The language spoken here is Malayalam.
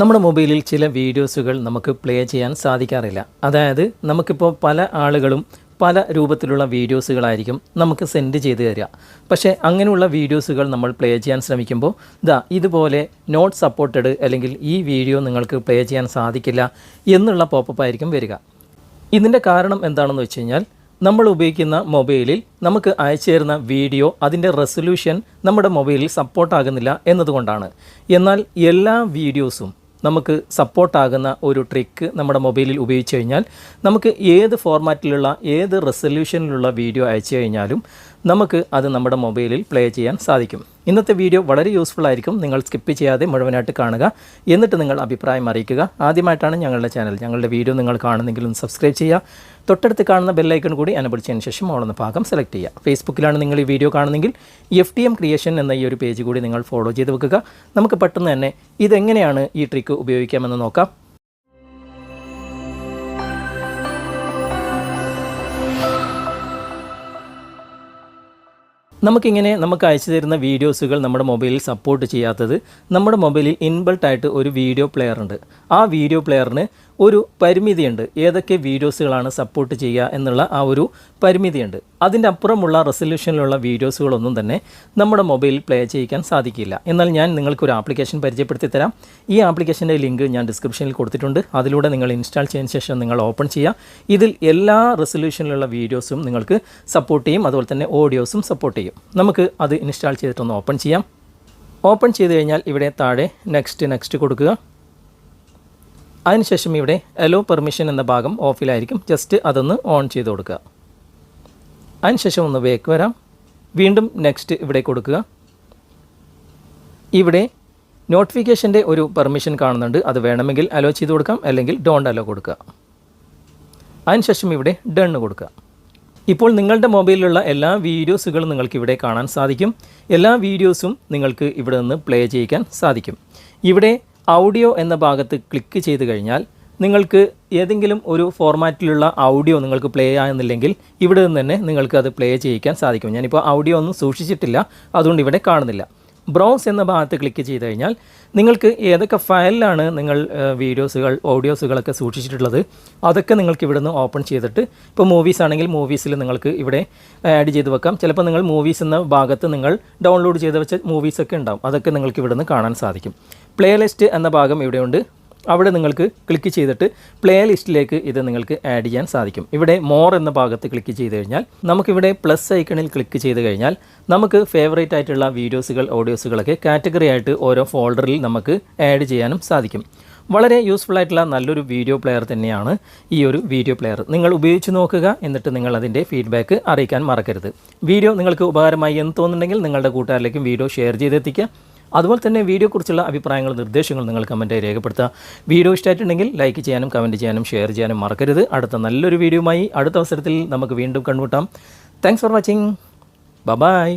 നമ്മുടെ മൊബൈലിൽ ചില വീഡിയോസുകൾ നമുക്ക് പ്ലേ ചെയ്യാൻ സാധിക്കാറില്ല. അതായത് നമുക്കിപ്പോൾ പല ആളുകളും പല രൂപത്തിലുള്ള വീഡിയോസുകളായിരിക്കും നമുക്ക് സെൻഡ് ചെയ്ത് തരിക. പക്ഷേ അങ്ങനെയുള്ള വീഡിയോസുകൾ നമ്മൾ പ്ലേ ചെയ്യാൻ ശ്രമിക്കുമ്പോൾ ഇതാ ഇതുപോലെ നോട്ട് സപ്പോർട്ടഡ് അല്ലെങ്കിൽ ഈ വീഡിയോ നിങ്ങൾക്ക് പ്ലേ ചെയ്യാൻ സാധിക്കില്ല എന്നുള്ള പോപ്പപ്പ് ആയിരിക്കും വരിക. ഇതിന്റെ കാരണം എന്താണെന്ന് വെച്ച് കഴിഞ്ഞാൽ നമ്മൾ ഉപയോഗിക്കുന്ന മൊബൈലിൽ നമുക്ക് അയച്ചു തരുന്ന വീഡിയോ അതിന്റെ റെസൊല്യൂഷൻ നമ്മുടെ മൊബൈലിൽ സപ്പോർട്ടാകുന്നില്ല എന്നതുകൊണ്ടാണ്. എന്നാൽ എല്ലാ വീഡിയോസും നമുക്ക് സപ്പോർട്ടാകുന്ന ഒരു ട്രിക്ക് നമ്മുടെ മൊബൈലിൽ ഉപയോഗിച്ച് കഴിഞ്ഞാൽ നമുക്ക് ഏത് ഫോർമാറ്റിലുള്ള ഏത് റെസൊല്യൂഷനിലുള്ള വീഡിയോ അയച്ചു കഴിഞ്ഞാലും നമുക്ക് അത് നമ്മുടെ മൊബൈലിൽ പ്ലേ ചെയ്യാൻ സാധിക്കും. ഇന്നത്തെ വീഡിയോ വളരെ യൂസ്ഫുൾ ആയിരിക്കും. നിങ്ങൾ സ്കിപ്പ് ചെയ്യാതെ മുഴുവനായിട്ട് കാണുക. എന്നിട്ട് നിങ്ങൾ അഭിപ്രായം അറിയിക്കുക. ആദ്യമായിട്ടാണ് ഞങ്ങളുടെ ചാനൽ ഞങ്ങളുടെ വീഡിയോ നിങ്ങൾ കാണുന്നെങ്കിൽ ഒന്ന് സബ്സ്ക്രൈബ് ചെയ്യുക. തൊട്ടടുത്ത് കാണുന്ന ബെല്ലൈക്കൺ കൂടി അനുഭവിച്ചതിന് ശേഷം ഓളുന്ന ഭാഗം സെലക്ട് ചെയ്യുക. ഫേസ്ബുക്കിലാണ് നിങ്ങൾ ഈ വീഡിയോ കാണുന്നെങ്കിൽ എഫ് ടി എം ക്രിയേഷൻ എന്ന ഈ ഒരു പേജ് കൂടി നിങ്ങൾ ഫോളോ ചെയ്ത് വെക്കുക. നമുക്ക് പെട്ടെന്ന് തന്നെ ഇതെങ്ങനെയാണ് ഈ ട്രിക്ക് ഉപയോഗിക്കാമെന്ന് നോക്കാം. നമുക്കിങ്ങനെ നമുക്ക് അയച്ചു തരുന്ന വീഡിയോസുകൾ നമ്മുടെ മൊബൈലിൽ സപ്പോർട്ട് ചെയ്യാത്തത് നമ്മുടെ മൊബൈലിൽ ഇൻബിൾട്ടായിട്ട് ഒരു വീഡിയോ പ്ലെയർ ഉണ്ട്. ആ വീഡിയോ പ്ലെയറിന് ഒരു പരിമിതിയുണ്ട്. ഏതൊക്കെ വീഡിയോസുകളാണ് സപ്പോർട്ട് ചെയ്യുക എന്നുള്ള ആ ഒരു പരിമിതിയുണ്ട്. അതിന്റെ അപ്പുറമുള്ള റെസൊല്യൂഷനിലുള്ള വീഡിയോസുകളൊന്നും തന്നെ നമ്മുടെ മൊബൈലിൽ പ്ലേ ചെയ്യിക്കാൻ സാധിക്കില്ല. എന്നാൽ ഞാൻ നിങ്ങൾക്കൊരു ആപ്ലിക്കേഷൻ പരിചയപ്പെടുത്തി തരാം. ഈ ആപ്ലിക്കേഷന്റെ ലിങ്ക് ഞാൻ ഡിസ്ക്രിപ്ഷനിൽ കൊടുത്തിട്ടുണ്ട്. അതിലൂടെ നിങ്ങൾ ഇൻസ്റ്റാൾ ചെയ്തതിന് ശേഷം നിങ്ങൾ ഓപ്പൺ ചെയ്യുക. ഇതിൽ എല്ലാ റെസൊല്യൂഷനിലുള്ള വീഡിയോസും നിങ്ങൾക്ക് സപ്പോർട്ട് ചെയ്യും. അതുപോലെ തന്നെ ഓഡിയോസും സപ്പോർട്ട് ചെയ്യും. നമുക്ക് അത് ഇൻസ്റ്റാൾ ചെയ്തിട്ടൊന്ന് ഓപ്പൺ ചെയ്യാം. ഓപ്പൺ ചെയ്ത് കഴിഞ്ഞാൽ ഇവിടെ താഴെ നെക്സ്റ്റ് നെക്സ്റ്റ് കൊടുക്കുക. അതിനുശേഷം ഇവിടെ അലോ പെർമിഷൻ എന്ന ഭാഗം ഓഫിലായിരിക്കും. ജസ്റ്റ് അതൊന്ന് ഓൺ ചെയ്ത് കൊടുക്കുക. അതിനുശേഷം ഒന്ന് വേക്ക് വരാം. വീണ്ടും നെക്സ്റ്റ് ഇവിടെ കൊടുക്കുക. ഇവിടെ നോട്ടിഫിക്കേഷന്റെ ഒരു പെർമിഷൻ കാണുന്നുണ്ട്. അത് വേണമെങ്കിൽ അലോ ചെയ്ത് കൊടുക്കാം. അല്ലെങ്കിൽ ഡോണ്ട് അലോ കൊടുക്കുക. അതിനുശേഷം ഇവിടെ ഡണ്ണ് കൊടുക്കുക. ഇപ്പോൾ നിങ്ങളുടെ മൊബൈലിലുള്ള എല്ലാ വീഡിയോസുകളും നിങ്ങൾക്ക് ഇവിടെ കാണാൻ സാധിക്കും. എല്ലാ വീഡിയോസും നിങ്ങൾക്ക് ഇവിടെ നിന്ന് പ്ലേ ചെയ്യിക്കാൻ സാധിക്കും. ഇവിടെ ഔഡിയോ എന്ന ഭാഗത്ത് ക്ലിക്ക് ചെയ്ത് കഴിഞ്ഞാൽ നിങ്ങൾക്ക് ഏതെങ്കിലും ഒരു ഫോർമാറ്റിലുള്ള ഓഡിയോ നിങ്ങൾക്ക് പ്ലേ ആകുന്നില്ലെങ്കിൽ ഇവിടെ നിന്ന് തന്നെ നിങ്ങൾക്ക് അത് പ്ലേ ചെയ്യിക്കാൻ സാധിക്കും. ഞാനിപ്പോൾ ഓഡിയോ ഒന്നും സൂക്ഷിച്ചിട്ടില്ല. അതുകൊണ്ട് ഇവിടെ കാണുന്നില്ല. ബ്രൗസ് എന്ന ഭാഗത്ത് ക്ലിക്ക് ചെയ്ത് കഴിഞ്ഞാൽ നിങ്ങൾക്ക് ഏതൊക്കെ ഫയലിലാണ് നിങ്ങൾ വീഡിയോസുകൾ ഓഡിയോസുകളൊക്കെ സൂക്ഷിച്ചിട്ടുള്ളത് അതൊക്കെ നിങ്ങൾക്ക് ഇവിടെ നിന്ന് ഓപ്പൺ ചെയ്തിട്ട് ഇപ്പോൾ മൂവീസ് ആണെങ്കിൽ മൂവീസിൽ നിങ്ങൾക്ക് ഇവിടെ ആഡ് ചെയ്ത് വെക്കാം. ചിലപ്പോൾ നിങ്ങൾ മൂവീസ് എന്ന ഭാഗത്ത് നിങ്ങൾ ഡൗൺലോഡ് ചെയ്ത് വെച്ച മൂവീസൊക്കെ ഉണ്ടാവും. അതൊക്കെ നിങ്ങൾക്ക് ഇവിടെ നിന്ന് കാണാൻ സാധിക്കും. പ്ലേലിസ്റ്റ് എന്ന ഭാഗം ഇവിടെയുണ്ട്. അവിടെ നിങ്ങൾക്ക് ക്ലിക്ക് ചെയ്തിട്ട് പ്ലേ ലിസ്റ്റിലേക്ക് ഇത് നിങ്ങൾക്ക് ആഡ് ചെയ്യാൻ സാധിക്കും. ഇവിടെ മോർ എന്ന ഭാഗത്ത് ക്ലിക്ക് ചെയ്ത് കഴിഞ്ഞാൽ നമുക്കിവിടെ പ്ലസ് ഐക്കണിൽ ക്ലിക്ക് ചെയ്ത് കഴിഞ്ഞാൽ നമുക്ക് ഫേവറേറ്റ് ആയിട്ടുള്ള വീഡിയോസുകൾ ഓഡിയോസുകളൊക്കെ കാറ്റഗറി ആയിട്ട് ഓരോ ഫോൾഡറിൽ നമുക്ക് ആഡ് ചെയ്യാനും സാധിക്കും. വളരെ യൂസ്ഫുൾ ആയിട്ടുള്ള നല്ലൊരു വീഡിയോ പ്ലെയർ തന്നെയാണ് ഈ ഒരു വീഡിയോ പ്ലെയർ നിങ്ങൾ ഉപയോഗിച്ച് നോക്കുക എന്നിട്ട് നിങ്ങൾ അതിന്റെ ഫീഡ്ബാക്ക് അറിയിക്കാൻ മറക്കരുത്. വീഡിയോ നിങ്ങൾക്ക് ഉപകാരമായി എന്ന് തോന്നുന്നുണ്ടെങ്കിൽ നിങ്ങളുടെ കൂട്ടുകാരിലേക്കും വീഡിയോ ഷെയർ ചെയ്തെത്തിക്കുക. അതുപോലെ തന്നെ വീഡിയോക്കുറിച്ചുള്ള അഭിപ്രായങ്ങൾ നിർദ്ദേശങ്ങൾ നിങ്ങൾ കമന്റായി രേഖപ്പെടുത്തുക. വീഡിയോ ഇഷ്ടമായിട്ടുണ്ടെങ്കിൽ ലൈക്ക് ചെയ്യാനും കമന്റ് ചെയ്യാനും ഷെയർ ചെയ്യാനും മറക്കരുത്. അടുത്ത നല്ലൊരു വീഡിയോയുമായി അടുത്ത അവസരത്തിൽ നമുക്ക് വീണ്ടും കണ്ടുമുട്ടാം. Thanks for watching bye